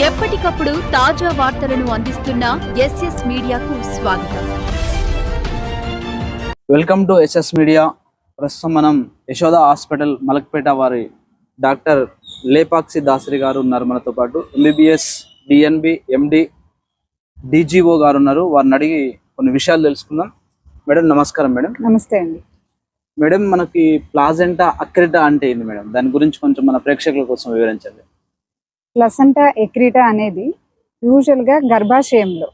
ఎప్పటికప్పుడు తాజా వార్తలను అందిస్తున్న ఎస్ఎస్ మీడియాకు స్వాగతం. Welcome to SS media. ప్రస్తుతం మనం యశోద హాస్పిటల్ మలక్పేట వారి డాక్టర్ లేపాక్షి దాసరి గారు ఉన్నారు మనతో పాటు. ఎంబీబీఎస్ డిఎన్బి ఎండి డిజిఓ గారు ఉన్నారు. వారిని అడిగి కొన్ని విషయాలు తెలుసుకుందాం. మేడం నమస్కారం మేడం. నమస్తే అండి. మేడం మనకి ప్లాజెంటా అక్రిటా అంటే ఏంది మేడం? దాని గురించి కొంచెం మన ప్రేక్షకుల కోసం వివరించండి. ప్లసంటా ఎక్రిటా అనేది యూజువల్గా గర్భాశయంలో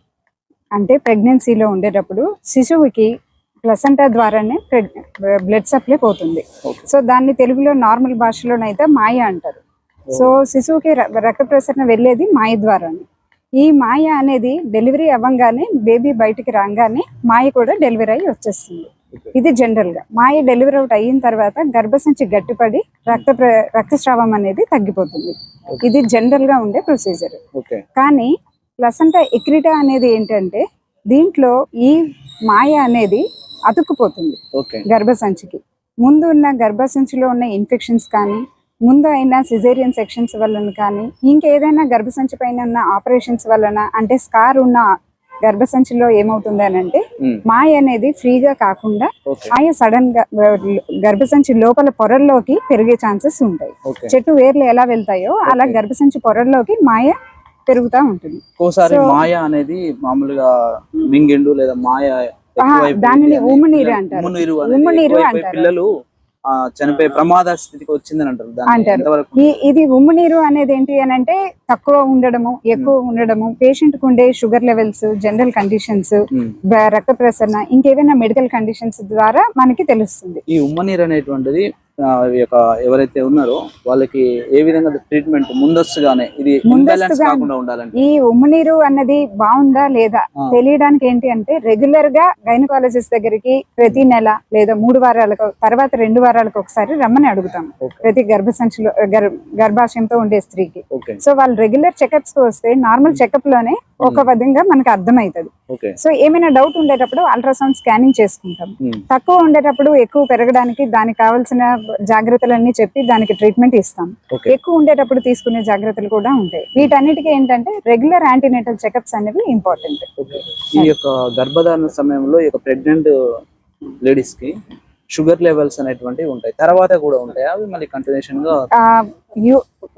అంటే ప్రెగ్నెన్సీలో ఉండేటప్పుడు శిశువుకి ప్లసంటా ద్వారానే బ్లడ్ సప్లై పోతుంది. సో దాన్ని తెలుగులో నార్మల్ భాషలోనైతే మాయ అంటారు. సో శిశువుకి రక్త ప్రసరణ వెళ్ళేది మాయ ద్వారానే. ఈ మాయ అనేది డెలివరీ అవ్వంగానే బేబీ బయటికి రాగానే మాయ కూడా డెలివరీ అయ్యి వచ్చేస్తుంది. ఇది జనరల్గా. మాయ డెలివరీ అవుట్ అయిన తర్వాత గర్భసంచి గట్టిపడి రక్త రక్తస్రావం అనేది తగ్గిపోతుంది. ఇది జనరల్గా ఉండే ప్రొసీజర్ కానీ ప్లసంటా ఎక్రిటా అనేది ఏంటంటే దీంట్లో ఈ మాయ అనేది అతుక్కుపోతుంది ఓకే గర్భసంచికి. ముందు ఉన్న గర్భసంచిలో ఉన్న ఇన్ఫెక్షన్స్ కానీ ముందు అయిన సిజేరియన్ సెక్షన్స్ వలన కానీ ఇంకేదైనా గర్భసంచి పైన ఉన్న ఆపరేషన్స్ వలన అంటే స్కార్ ఉన్న గర్భసంచిలో ఏమవుతుంది అని అంటే మాయ అనేది ఫ్రీగా కాకుండా మాయ సడన్గా గర్భసంచి లోపల పొరల్లోకి పెరిగే ఛాన్సెస్ ఉంటాయి చెట్టు వేర్లు ఎలా వెళ్తాయో అలా. గర్భసంచి పొరల్లోకి మాయ పెరుగుతూ ఉంటుంది ఒక్కోసారి మాయ అనేది మామూలుగా మింగిండు లేదా మాయ దానిని ఉమ్మునీరు అంటారు. ఉమ్మునీరు అంటారు. పిల్లలు చనిపోయే ప్రమాద స్థితికి వచ్చిందని అంటారు అంటారు. ఇది ఉమ్ము నీరు అనేది ఏంటి అని అంటే తక్కువ ఉండడము ఎక్కువ ఉండడము పేషెంట్కు ఉండే షుగర్ లెవెల్స్ జనరల్ కండిషన్స్. రక్త ప్రసరణ ఇంకేమైనా మెడికల్ కండిషన్స్ ద్వారా మనకి తెలుస్తుంది ఈ ఉమ్మనీరు అనేటువంటిది ఆ, ఈ యొక్క ఎవరైతే ఉన్నారో వాళ్ళకి ఏ విధంగా ట్రీట్మెంట్ ముందస్తుగానే ఇది కాకుండా ఈ ఉమ్ము నీరు అన్నది బాగుందా లేదా. తెలియడానికి ఏంటి అంటే రెగ్యులర్గా గైనకాలజిస్ట్ దగ్గరికి ప్రతి నెల లేదా మూడు వారాలకు తర్వాత రెండు వారాలకు ఒకసారి రమ్మని అడుగుతాం ప్రతి గర్భసంచిలో గర్- గర్భాశయంతో ఉండే స్త్రీకి. సో వాళ్ళు రెగ్యులర్ చెకప్స్ వస్తే నార్మల్ చెకప్లోనే ఒక విధంగా మనకు అర్థమవుతుంది. ఓకే సో ఏమైనా డౌట్ ఉండేటప్పుడు అల్ట్రాసౌండ్ స్కానింగ్ చేసుకుంటాం. ఉమ్. తక్కువ ఉండేటప్పుడు ఎక్కువ పెరగడానికి దానికి కావాల్సిన జాగ్రత్తలన్నీ చెప్పి దానికి ట్రీట్మెంట్ ఇస్తాం. ఎక్కువ ఉండేటప్పుడు తీసుకునే జాగ్రత్తలు కూడా ఉంటాయి. వీటన్నిటికీ ఏంటంటే రెగ్యులర్ యాంటీనేటల్ చెకప్స్ అనేవి ఇంపార్టెంట్ ఈ యొక్క గర్భధారణ సమయంలో ఈ ప్రెగ్నెంట్ లేడీస్కి షుగర్ లెవెల్స్ అనేటువంటివి ఉంటాయి. తర్వాత కూడా ఉంటాయి? అవి మళ్ళీ కంటిన్యూషన్గా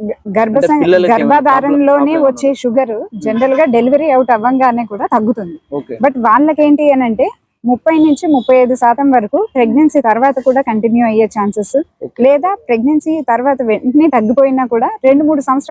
ఏమైనా గర్భధారణలోనే వచ్చే షుగర్ జనరల్గా డెలివరీ అవుట్ అవ్వంగానే కూడా తగ్గుతుంది బట్ వాళ్ళకేంటి అని అంటే ముప్పై నుంచి ముప్పై ఐదు శాతం వరకు ప్రెగ్నెన్సీ తర్వాత కూడా కంటిన్యూ అయ్యే ఛాన్సెస్. లేదా ప్రెగ్నెన్సీ తర్వాత వెంటనే తగ్గిపోయినా కూడా రెండు మూడు సంవత్సరాలు